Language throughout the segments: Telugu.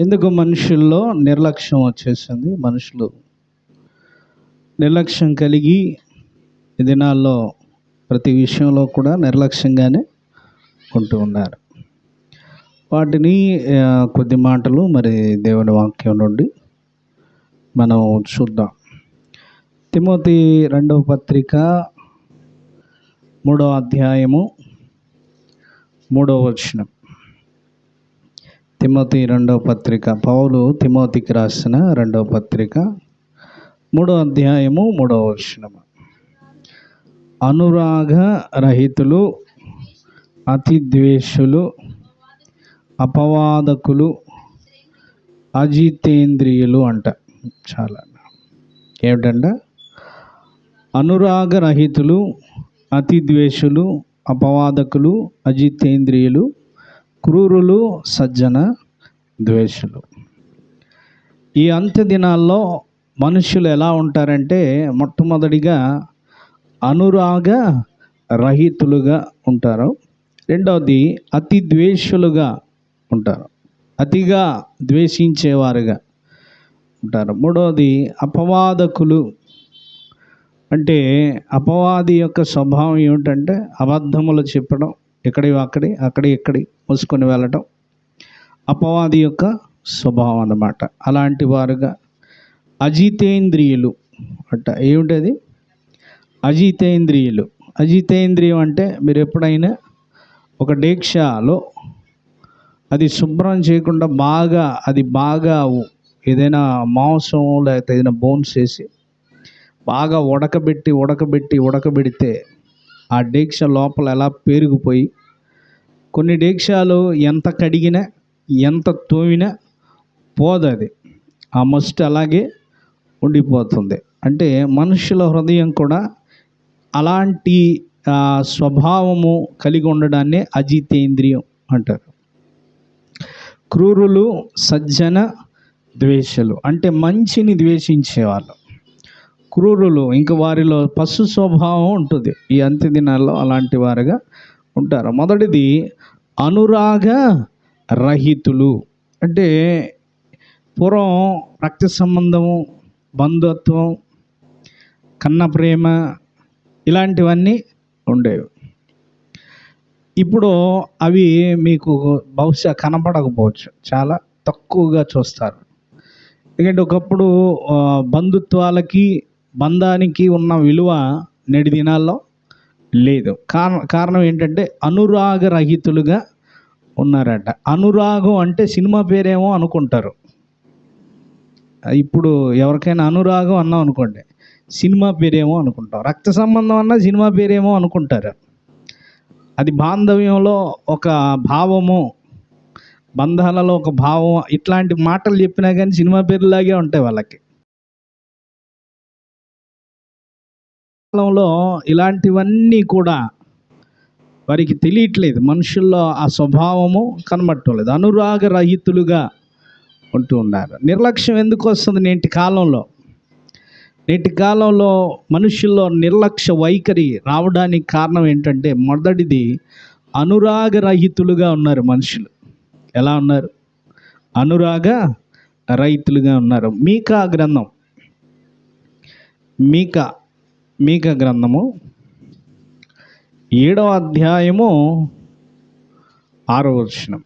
ఎందుకు మనుషుల్లో నిర్లక్ష్యం వచ్చేసింది? మనుషులు నిర్లక్ష్యం కలిగి ఈ దినాల్లో ప్రతి విషయంలో కూడా నిర్లక్ష్యంగానే ఉంటూ ఉన్నారు. వాటిని కొద్ది మాటలు మరి దేవుని వాక్యం నుండి మనం చూద్దాం. తిమోతి రెండవ పత్రిక మూడవ అధ్యాయము మూడవ వచనం. తిమోతి రెండవ పత్రిక. పౌలు తిమోతికి రాసిన రెండవ పత్రిక. మూడో అధ్యాయము మూడవ వచనము. అనురాగ రహితులు అతి ద్వేషులు అపవాదకులు అజితేంద్రియులు అంట. చాలా. ఏమిటంట? అనురాగ రహితులు అతి ద్వేషులు అపవాదకులు అజితేంద్రియులు క్రూరులు సజ్జన ద్వేషులు. ఈ అంత్య దినాల్లో మనుషులు ఎలా ఉంటారంటే మొట్టమొదటిగా అనురాగ రహితులుగా ఉంటారు. రెండవది అతి ద్వేషులుగా ఉంటారు. అతిగా ద్వేషించేవారుగా ఉంటారు. మూడవది అపవాదకులు. అంటే అపవాది యొక్క స్వభావం ఏమిటంటే అబద్ధములు చెప్పడం ఎక్కడి అక్కడి అక్కడి ఇక్కడి మూసుకొని వెళ్ళటం అపవాది యొక్క స్వభావం అన్నమాట. అలాంటి వారుగా అజితేంద్రియులు అట్ట ఏమిటది? అజితేంద్రియులు. అజితేంద్రియం అంటే మీరు ఎప్పుడైనా ఒక డేక్షాలో అది శుభ్రం చేయకుండా బాగా అది బాగా ఏదైనా మాంసం లేకపోతే ఏదైనా బోన్స్ వేసి బాగా ఉడకబెట్టి ఉడకబెట్టి ఉడకబెడితే ఆ డేక్ష లోపల ఎలా పేరుకుపోయి కొన్ని డేక్షాలు ఎంత కడిగినా ఎంత తోమినా పోదు అది. ఆ మస్ట్ అలాగే ఉండిపోతుంది. అంటే మనుషుల హృదయం కూడా అలాంటి స్వభావము కలిగి ఉండడాన్ని అజితేంద్రియం అంటారు. క్రూరులు సజ్జన ద్వేషులు అంటే మంచిని ద్వేషించేవాళ్ళు. క్రూరులు ఇంక వారిలో పశు స్వభావం ఉంటుంది. ఈ అంత్య దినాల్లో అలాంటి వారుగా ఉంటారు. మొదటిది అనురాగ రహితులు. అంటే పూర్వం రక్త సంబంధము బంధుత్వం కన్న ప్రేమ ఇలాంటివన్నీ ఉండేవి. ఇప్పుడు అవి మీకు బహుశా కనపడకపోవచ్చు. చాలా తక్కువగా చూస్తారు. ఎందుకంటే ఒకప్పుడు బంధుత్వాలకి బంధానికి ఉన్న విలువ నేటి దినాల్లో లేదు. కారణం కారణం ఏంటంటే అనురాగ రహితులుగా ఉన్నారట. అనురాగం అంటే సినిమా పేరేమో అనుకుంటారు. ఇప్పుడు ఎవరికైనా అనురాగం అన్నాం అనుకోండి సినిమా పేరేమో అనుకుంటాం. రక్త సంబంధం అన్నా సినిమా పేరేమో అనుకుంటారు. అది బాంధవ్యంలో ఒక భావము బంధాలలో ఒక భావం ఇట్లాంటి మాటలు చెప్పినా కానీ సినిమా పేర్లాగే ఉంటాయి వాళ్ళకి. కాలంలో ఇలాంటివన్నీ కూడా వారికి తెలియట్లేదు. మనుషుల్లో ఆ స్వభావము కనబట్టలేదు అనురాగ రహితులుగా ఉంటూ ఉన్నారు. నిర్లక్ష్యం ఎందుకు వస్తుంది నేటి కాలంలో? నేటి కాలంలో మనుషుల్లో నిర్లక్ష్య వైఖరి రావడానికి కారణం ఏంటంటే మొదటిది అనురాగ రహితులుగా ఉన్నారు మనుషులు. ఎలా ఉన్నారు? అనురాగ రైతులుగా ఉన్నారు. మీకా గ్రంథం. మీకా మీక గ్రంథము ఏడవ అధ్యాయము ఆరో వచనం.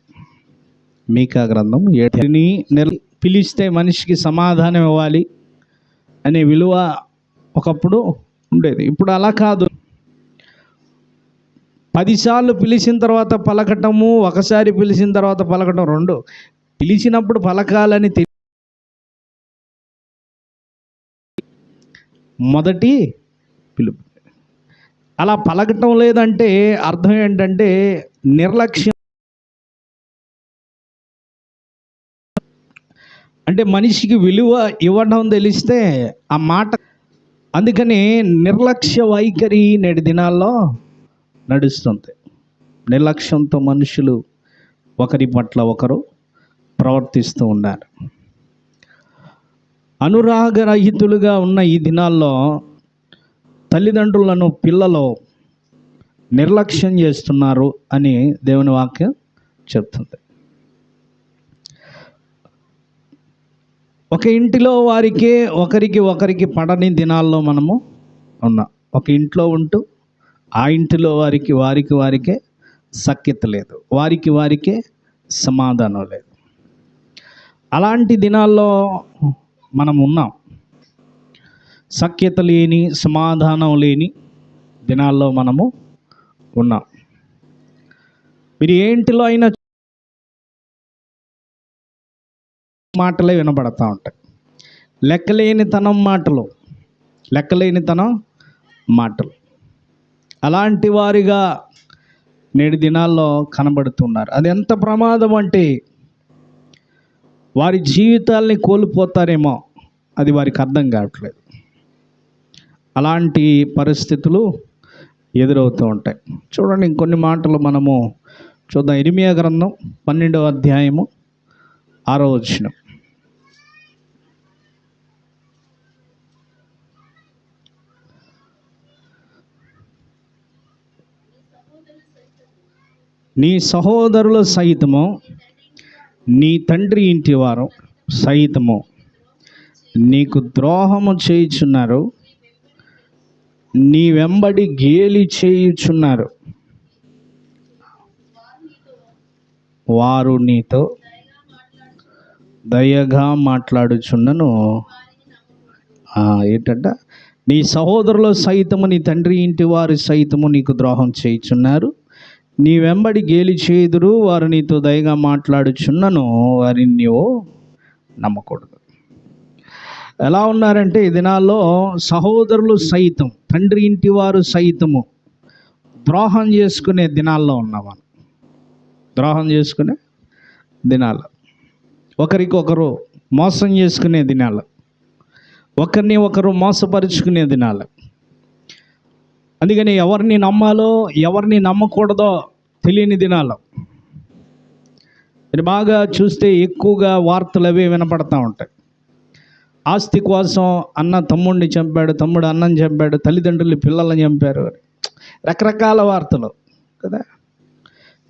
మీకా గ్రంథం ఏటిని నిర్ పిలిస్తే మనిషికి సమాధానం ఇవ్వాలి అనే విలువ ఒకప్పుడు ఉండేది. ఇప్పుడు అలా కాదు. పదిసార్లు పిలిచిన తర్వాత పలకటము ఒకసారి పిలిచిన తర్వాత పలకటం రెండు. పిలిచినప్పుడు పలకాలని తెలి మొదటి పిలుపు అలా పలకటం లేదంటే అర్థం ఏంటంటే నిర్లక్ష్యం. అంటే మనిషికి విలువ ఇవ్వడం తెలిస్తే ఆ మాట. అందుకని నిర్లక్ష్య వైఖరి నేటి దినాల్లో నడుస్తుంది నిర్లక్ష్యంతో మనుషులు ఒకరి పట్ల ఒకరు ప్రవర్తిస్తూ ఉన్నారు. అనురాగరహితులుగా ఉన్న ఈ దినాల్లో తల్లిదండ్రులను పిల్లలు నిర్లక్ష్యం చేస్తున్నారు అని దేవుని వాక్యం చెప్తుంది. ఒక ఇంటిలో వారికే ఒకరికి ఒకరికి పడని దినాల్లో మనము ఉన్నాం. ఒక ఇంట్లో ఉంటూ ఆ ఇంటిలో వారికి వారికి వారికే సఖ్యత లేదు. వారికి వారికే సమాధానం లేదు. అలాంటి దినాల్లో మనం ఉన్నాం. సఖ్యత లేని సమాధానం లేని దినాల్లో మనము ఉన్నాం. మీరు ఏంటిలో అయినా మాటలే వినబడతా ఉంటాయి. లెక్కలేనితనం మాటలు లెక్కలేనితనం మాటలు. అలాంటి వారిగా నేటి దినాల్లో కనబడుతున్నారు. అది ఎంత ప్రమాదం అంటే వారి జీవితాల్ని కోల్పోతారేమో అది వారికి అర్థం కావట్లేదు. అలాంటి పరిస్థితులు ఎదురవుతూ ఉంటాయి. చూడండి ఇంకొన్ని మాటలు మనము చూద్దాం. ఇరిమియా గ్రంథం పన్నెండవ అధ్యాయము ఆరో వచ్చిన నీ సహోదరుల సహితము నీ తండ్రి ఇంటి వారు సహితము నీకు ద్రోహము చేయుచున్నారు. నీ వెంబడి గేలి చేయుచున్నారు. వారు నీతో దయగా మాట్లాడుచున్నను ఏంటంట? నీ సహోదరుల సైతము నీ తండ్రి ఇంటి వారి సైతము నీకు ద్రోహం చేయుచున్నారు. నీ వెంబడి గేలి చేదురు వారు నీతో దయగా మాట్లాడుచున్నను వారిని నీవు నమ్మకూడదు. ఎలా ఉన్నారంటే ఈ దినాల్లో సహోదరులు సైతం తండ్రి ఇంటి వారు సైతము ద్రోహం చేసుకునే దినాల్లో ఉన్నవాను ద్రోహం చేసుకునే దినాలు. ఒకరికొకరు మోసం చేసుకునే దినాలు. ఒకరిని ఒకరు మోసపరుచుకునే దినాలు. అందుకని ఎవరిని నమ్మాలో ఎవరిని నమ్మకూడదో తెలియని దినాలు. మీరు బాగా చూస్తే ఎక్కువగా వార్తలు అవి వినపడతా ఉంటాయి. ఆస్తి కోసం అన్న తమ్ముడిని చంపాడు తమ్ముడు అన్నం చంపాడు తల్లిదండ్రులు పిల్లల్ని చంపారు. రకరకాల వార్తలు కదా?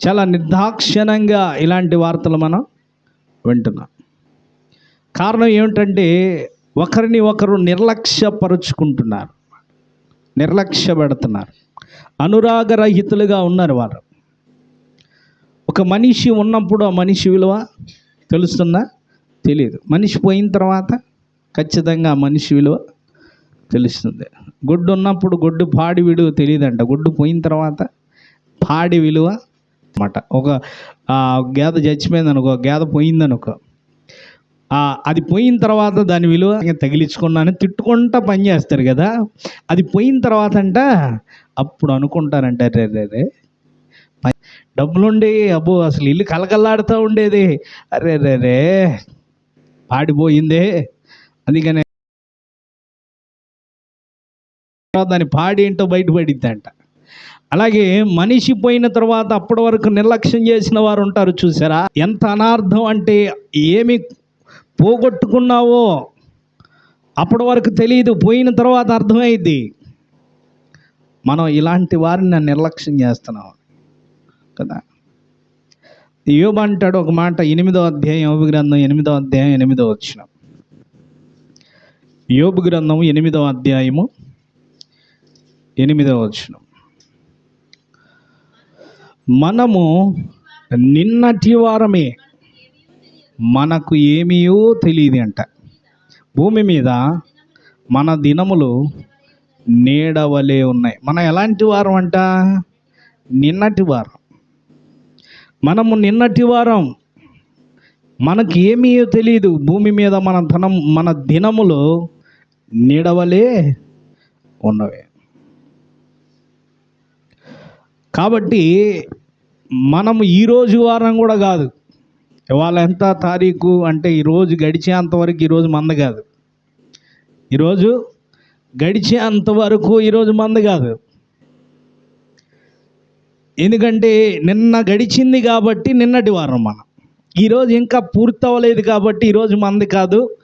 చాలా నిర్దాక్షిణంగా ఇలాంటి వార్తలు మనం వింటున్నాం. కారణం ఏమిటంటే ఒకరిని ఒకరు నిర్లక్ష్యపరుచుకుంటున్నారు. నిర్లక్ష్య పెడుతున్నారు అనురాగరహితులుగా ఉన్నారు వారు. ఒక మనిషి ఉన్నప్పుడు ఆ మనిషి విలువ తెలుస్తుందా? తెలియదు మనిషి పోయిన తర్వాత ఖచ్చితంగా మనిషి విలువ తెలుస్తుంది. గుడ్డు ఉన్నప్పుడు గుడ్డు పాడి విలువ తెలియదంట. గుడ్డు పోయిన తర్వాత పాడి విలువ అనమాట ఒక గేద చచ్చిపోయింది అనుకో గేద పోయింది అనుకో అది పోయిన తర్వాత దాని విలువ తగిలించుకున్నాను తిట్టుకుంటా పని చేస్తారు కదా. అది పోయిన తర్వాత అంట అప్పుడు అనుకుంటారంట రే రే రే ప- డబ్బులుండి అబ్బో అసలు ఇల్లు కలకల్లాడుతూ ఉండేది. అరే రే రే పాడిపోయిందే అందుకనే దాని పాడి ఏంటో బయటపడిద్దంట. అలాగే మనిషి పోయిన తర్వాత అప్పటి వరకు నిర్లక్ష్యం చేసిన వారు ఉంటారు చూసారా? ఎంత అనార్థం అంటే ఏమి పోగొట్టుకున్నావో అప్పటి వరకు తెలియదు పోయిన తర్వాత అర్థమైంది మనం ఇలాంటి వారిని నిర్లక్ష్యం చేస్తున్నాం కదా. యోబు అంటాడు ఒక మాట ఎనిమిదో అధ్యాయం యోగ గ్రంథం ఎనిమిదో అధ్యాయం ఎనిమిదో వచ్చిన యోబు గ్రంథం ఎనిమిదో అధ్యాయము ఎనిమిదవ వచనం. మనము నిన్నటి వారమే మనకు ఏమీయో తెలియదు అంట. భూమి మీద మన దినములు నీడవలే ఉన్నాయి. మనం ఎలాంటి వారం అంట? నిన్నటి వారం. మనము నిన్నటి వారం మనకి ఏమీ తెలియదు. భూమి మీద మన ధనం మన దినములో నీడవలే ఉన్నవి. కాబట్టి మనం ఈరోజు వారం కూడా కాదు. ఇవాళ ఎంత తారీఖు అంటే ఈరోజు గడిచేంతవరకు ఈరోజు మంద కాదు. ఈరోజు గడిచేంతవరకు ఈరోజు మంద కాదు. ఎందుకంటే నిన్న గడిచింది కాబట్టి నిన్నటి వారం మనం. ఈరోజు ఇంకా పూర్తవలేదు కాబట్టి ఈరోజు మంది కాదు.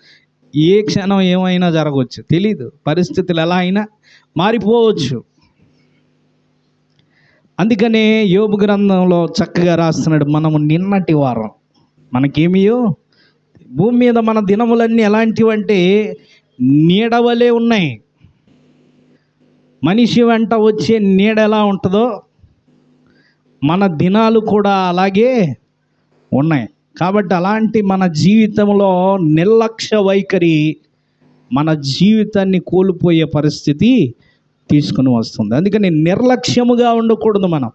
ఏ క్షణం ఏమైనా జరగవచ్చు. తెలీదు. పరిస్థితులు ఎలా అయినా మారిపోవచ్చు. అందుకనే యోబు గ్రంథంలో చక్కగా రాస్తున్నాడు మనము నిన్నటి వారం. మనకేమియో? భూమి మీద మన దినములన్నీ ఎలాంటివంటే నీడవలే ఉన్నాయి. మనిషి వెంట వచ్చే నీడ ఎలా ఉంటుందో మన దినాలు కూడా అలాగే ఉన్నాయి. కాబట్టి అలాంటి మన జీవితంలో నిర్లక్ష్య వైఖరి మన జీవితాన్ని కోల్పోయే పరిస్థితి తీసుకుని వస్తుంది. అందుకని నిర్లక్ష్యముగా ఉండకూడదు మనం.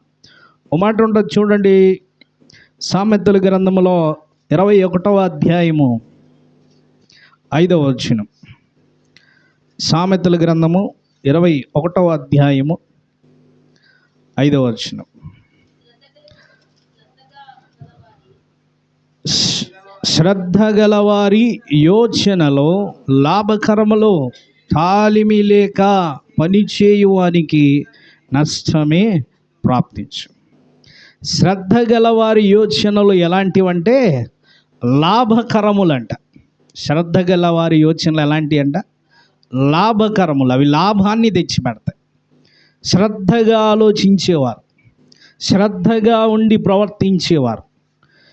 ఒక మాట ఉంటుంది చూడండి. సామెతల గ్రంథములో ఇరవై ఒకటవ అధ్యాయము ఐదవ వచనం. సామెతల గ్రంథము ఇరవై ఒకటవ అధ్యాయము ఐదవ వచనం. శ్రద్ధ గలవారి యోచనలో లాభకరములో తాలిమి లేక పనిచేయువానికి నష్టమే ప్రాప్తించు. శ్రద్ధ గలవారి యోచనలు ఎలాంటివంటే లాభకరములంట. శ్రద్ధ గలవారి యోచనలు ఎలాంటివి అంట లాభకరములు. అవి లాభాన్ని తెచ్చిపెడతాయి. శ్రద్ధగా ఆలోచించేవారు. శ్రద్ధగా ఉండి ప్రవర్తించేవారు.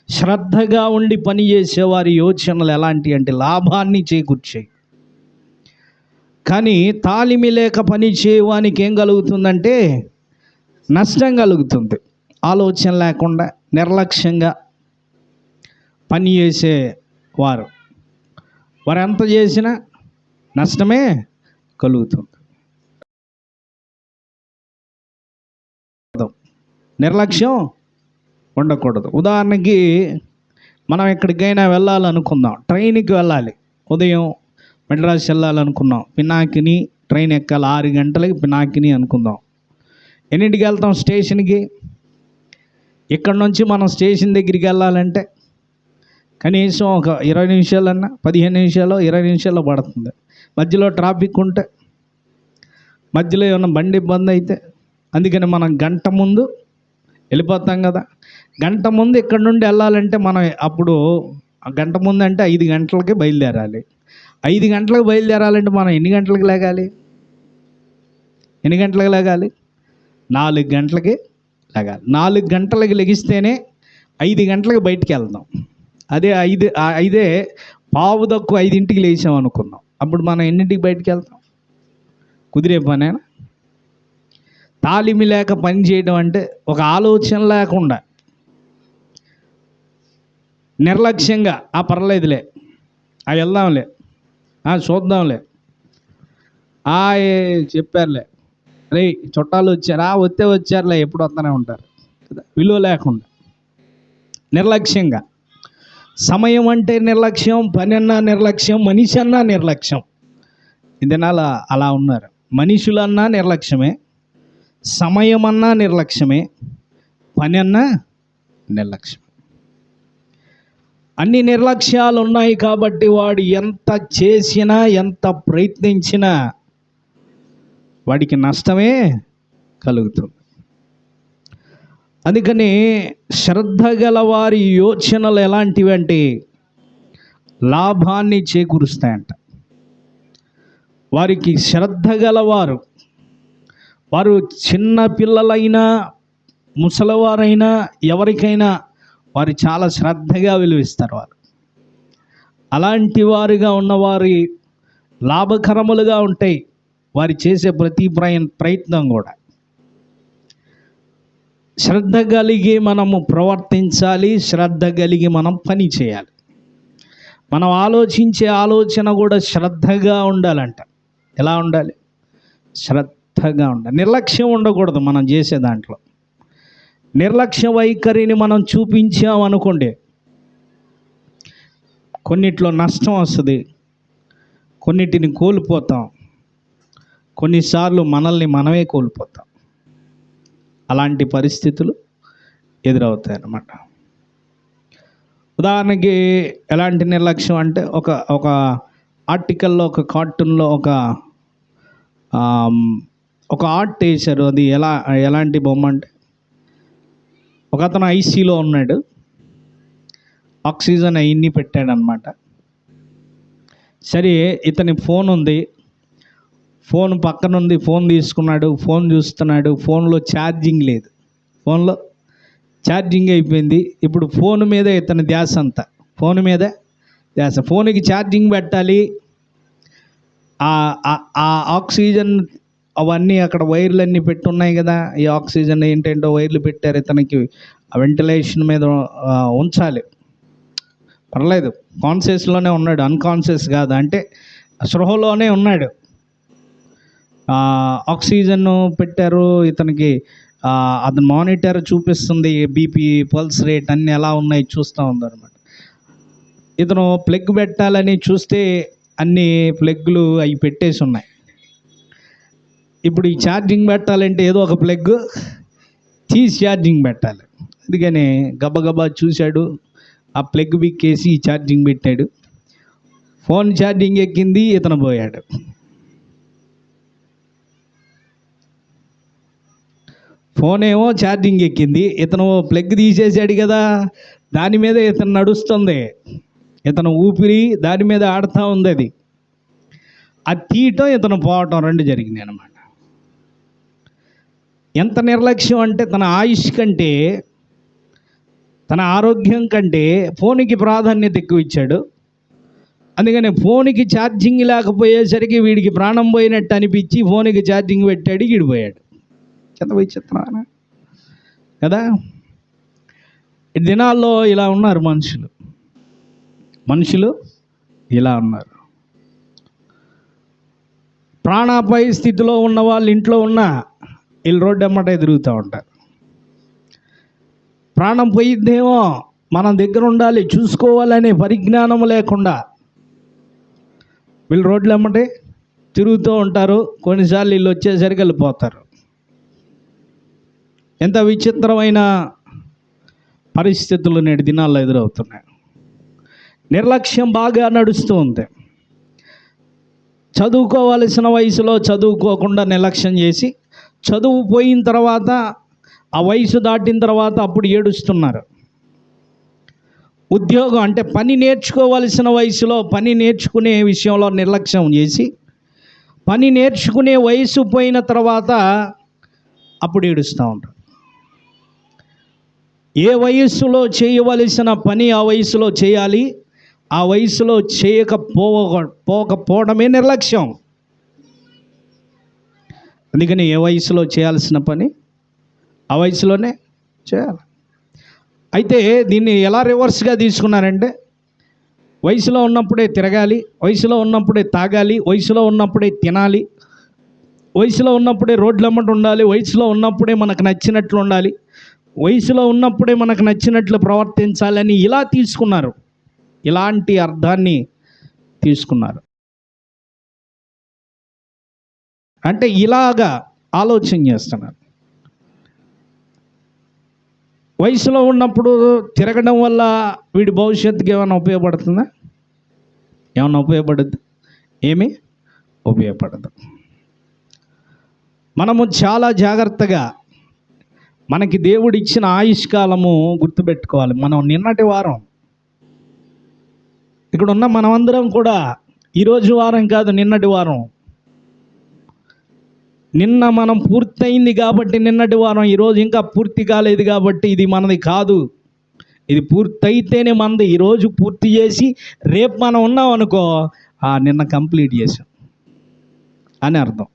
శ్రద్ధగా ఉండి పనిచేసేవారి యోచనలు ఎలాంటి అంటే లాభాన్ని చేకూర్చాయి. కానీ తాలిమి లేక పని చేయవానికి ఏం కలుగుతుందంటే నష్టం కలుగుతుంది. ఆలోచన లేకుండా నిర్లక్ష్యంగా పని చేసే వారు. వారు ఎంత చేసినా నష్టమే కలుగుతుంది. నిర్లక్ష్యం ఉండకూడదు. ఉదాహరణకి మనం ఎక్కడికైనా వెళ్ళాలనుకుందాం. ట్రైన్కి వెళ్ళాలి. ఉదయం మెడ్రాస్ వెళ్ళాలనుకున్నాం. పినాకిని ట్రైన్ ఎక్కాలి. ఆరు గంటలకి పినాకిని అనుకుందాం. ఎన్నింటికి వెళ్తాం స్టేషన్కి? ఇక్కడ నుంచి మనం స్టేషన్ దగ్గరికి వెళ్ళాలంటే కనీసం ఒక ఇరవై నిమిషాలన్నా పదిహేను నిమిషాలు ఇరవై నిమిషాల్లో పడుతుంది. మధ్యలో ట్రాఫిక్ ఉంటే మధ్యలో ఏమన్నా బండి ఇబ్బంది అయితే అందుకని మనం గంట ముందు వెళ్ళిపోతాం కదా. గంట ముందు ఇక్కడ నుండి వెళ్ళాలంటే మనం అప్పుడు ఆ గంట ముందు అంటే ఐదు గంటలకి బయలుదేరాలి. ఐదు గంటలకు బయలుదేరాలంటే మనం ఎన్ని గంటలకు లేగాలి? ఎన్ని గంటలకు లేగాలి? నాలుగు గంటలకి లేగాలి. నాలుగు గంటలకి లెగిస్తేనే ఐదు గంటలకు బయటికి వెళ్దాం. అదే ఐదు ఆ ఐదే పావు తక్కువ ఐదింటికి లేచాం అనుకుందాం అప్పుడు మనం ఎన్నింటికి బయటికి వెళ్తాం? కుదిరే పనేనా? తాలిమి లేక పని చేయడం అంటే ఒక ఆలోచన లేకుండా నిర్లక్ష్యంగా ఆ పర్లేదులే ఆ వెళ్దాంలే ఆ చూద్దాంలే. ఆ ఏ చెప్పారులే రే చుట్టాలు వచ్చారు? ఆ వస్తే వచ్చారులే ఎప్పుడు వస్తూనే ఉంటారు. కదా విలువ లేకుండా. నిర్లక్ష్యంగా సమయం అంటే నిర్లక్ష్యం పని అన్నా నిర్లక్ష్యం మనిషి అన్నా నిర్లక్ష్యం. ఇదనాల అలా ఉన్నారు. మనుషులన్నా నిర్లక్ష్యమే సమయం అన్నా నిర్లక్ష్యమే పని అన్నా నిర్లక్ష్యం అన్ని నిర్లక్ష్యాలు ఉన్నాయి కాబట్టి వాడు ఎంత చేసినా ఎంత ప్రయత్నించినా వాడికి నష్టమే కలుగుతుంది. అందుకని శ్రద్ధ గల వారి యోచనలు ఎలాంటివి అంటే లాభాన్ని చేకూరుస్తాయంట. వారికి శ్రద్ధ గలవారు వారు చిన్న పిల్లలైనా ముసలివారైనా ఎవరికైనా వారు చాలా శ్రద్ధగా విలువిస్తారు వారు. అలాంటి వారుగా ఉన్నవారి లాభకరములుగా ఉంటాయి వారు చేసే ప్రతి ప్రయత్నం కూడా. శ్రద్ధ కలిగి మనము ప్రవర్తించాలి శ్రద్ధ కలిగి మనం పని చేయాలి. మనం ఆలోచించే ఆలోచన కూడా శ్రద్ధగా ఉండాలంట. ఎలా ఉండాలి? శ్రద్ధగా ఉండాలి. నిర్లక్ష్యం ఉండకూడదు మనం చేసే దాంట్లో. నిర్లక్ష్య వైఖరిని మనం చూపించామనుకోండి కొన్నిట్లో నష్టం వస్తుంది. కొన్నిటిని కోల్పోతాం. కొన్నిసార్లు మనల్ని మనమే కోల్పోతాం. అలాంటి పరిస్థితులు ఎదురవుతాయి అన్నమాట. ఉదాహరణకి ఎలాంటి నిర్లక్ష్యం అంటే ఒక ఒక ఆర్టికల్లో ఒక కార్టూన్లో ఒక ఒక ఆర్ట్ వేశారు. అది ఎలా ఎలాంటి బొమ్మ అంటే ఒక అతను ఐసీలో ఉన్నాడు. ఆక్సిజన్ అవన్నీ పెట్టాడనమాట సరే ఇతని ఫోన్ ఉంది. ఫోన్ పక్కన ఉంది ఫోన్ తీసుకున్నాడు ఫోన్ చూస్తున్నాడు ఫోన్లో ఛార్జింగ్ లేదు. ఫోన్లో ఛార్జింగ్ అయిపోయింది. ఇప్పుడు ఫోన్ మీద ఇతని ధ్యాస అంతా. ఫోన్ మీద ధ్యాస. ఫోన్కి ఛార్జింగ్ పెట్టాలి. ఆ- ఆ ఆక్సిజన్ అవన్నీ అక్కడ వైర్లు అన్నీ పెట్టి ఉన్నాయి కదా. ఈ ఆక్సిజన్ ఏంటేంటో వైర్లు పెట్టారు ఇతనికి. ఆ వెంటిలేషన్ మీద ఉంచాలి. పర్లేదు. కాన్షియస్లోనే ఉన్నాడు. అన్కాన్షియస్ కాదు. అంటే స్పృహలోనే ఉన్నాడు. ఆక్సిజన్ పెట్టారు ఇతనికి. అతను మానిటర్ చూపిస్తుంది. బీపీ పల్స్ రేట్ అన్నీ ఎలా ఉన్నాయి చూస్తూ ఉందన్నమాట. ఇతను ప్లగ్ పెట్టాలని చూస్తే అన్ని ప్లగ్లు అవి పెట్టేసి ఉన్నాయి. ఇప్పుడు ఈ ఛార్జింగ్ పెట్టాలంటే ఏదో ఒక ప్లగ్ తీసి ఛార్జింగ్ పెట్టాలి. అందుకని గబగబా చూశాడు ఆ ప్లగ్ బిక్కేసి ఛార్జింగ్ పెట్టాడు. ఫోన్ ఛార్జింగ్ ఎక్కింది ఇతను పోయాడు. ఫోన్ ఏమో ఛార్జింగ్ ఎక్కింది ఇతను ప్లగ్ తీసేసాడు కదా దాని మీద ఇతను నడుస్తుంది. ఇతను ఊపిరి దాని మీద ఆడుతూ ఉంది అది. అది తీయటం ఇతను పోవటం రెండు జరిగింది అనమాట ఎంత నిర్లక్ష్యం అంటే తన ఆయుష్ కంటే తన ఆరోగ్యం కంటే ఫోన్కి ప్రాధాన్యత ఎక్కువ ఇచ్చాడు. అందుకని ఫోన్కి ఛార్జింగ్ లేకపోయేసరికి వీడికి ప్రాణం పోయినట్టు అనిపించి ఫోన్కి ఛార్జింగ్ పెట్టాడు ఈడిపోయాడు ఎంత విచిత్రమైన కదా? దినాల్లో ఇలా ఉన్నారు మనుషులు. మనుషులు ఇలా ఉన్నారు. ప్రాణాపాయ స్థితిలో ఉన్న వాళ్ళు ఇంట్లో ఉన్న వీళ్ళు రోడ్డు అమ్మటే తిరుగుతూ ఉంటారు ప్రాణం పోయిద్దేమో మనం దగ్గర ఉండాలి చూసుకోవాలనే పరిజ్ఞానం లేకుండా. వీళ్ళు రోడ్లు ఎమ్మటే తిరుగుతూ ఉంటారు కొన్నిసార్లు వీళ్ళు వచ్చేసరికి వెళ్ళిపోతారు. ఎంత విచిత్రమైన పరిస్థితులు నేటి దినాల్లో ఎదురవుతున్నాయి. నిర్లక్ష్యం బాగా నడుస్తూ ఉంది. చదువుకోవలసిన వయసులో చదువుకోకుండా నిర్లక్ష్యం చేసి చదువు పోయిన తర్వాత ఆ వయసు దాటిన తర్వాత అప్పుడు ఏడుస్తున్నారు. ఉద్యోగం అంటే పని నేర్చుకోవలసిన వయసులో పని నేర్చుకునే విషయంలో నిర్లక్ష్యం చేసి పని నేర్చుకునే వయసు పోయిన తర్వాత అప్పుడు ఏడుస్తూ ఉంటారు. ఏ వయస్సులో చేయవలసిన పని ఆ వయసులో చేయాలి ఆ వయసులో చేయకపోవ పోకపోవడమే నిర్లక్ష్యం. అందుకని ఏ వయసులో చేయాల్సిన పని? ఆ వయసులోనే చేయాలి. అయితే దీన్ని ఎలా రివర్స్గా తీసుకున్నారంటే వయసులో ఉన్నప్పుడే తిరగాలి వయసులో ఉన్నప్పుడే తాగాలి వయసులో ఉన్నప్పుడే తినాలి వయసులో ఉన్నప్పుడే రోడ్లు ఉండాలి వయసులో ఉన్నప్పుడే మనకు నచ్చినట్లు ఉండాలి వయసులో ఉన్నప్పుడే మనకు నచ్చినట్లు ప్రవర్తించాలని ఇలా తీసుకున్నారు. ఇలాంటి అర్థాన్ని తీసుకున్నారు. అంటే ఇలాగా ఆలోచన చేస్తున్నారు. వయసులో ఉన్నప్పుడు తిరగడం వల్ల వీడి భవిష్యత్తుకి ఏమైనా ఉపయోగపడుతుందా? ఏమైనా ఉపయోగపడుద్ది? ఏమి? ఉపయోగపడదు. మనము చాలా జాగ్రత్తగా మనకి దేవుడు ఇచ్చిన ఆయుష్కాలము గుర్తుపెట్టుకోవాలి. మనం నిన్నటి వారం ఇక్కడ ఉన్న మనమందరం కూడా ఈరోజు వారం కాదు నిన్నటి వారం నిన్న మనం పూర్తయింది కాబట్టి నిన్నటి వారం ఈరోజు ఇంకా పూర్తి కాలేదు కాబట్టి ఇది మనది కాదు. ఇది పూర్తయితేనే మనది. ఈరోజు పూర్తి చేసి రేపు మనం ఉన్నాం అనుకో నిన్న కంప్లీట్ చేసాం అని అర్థం.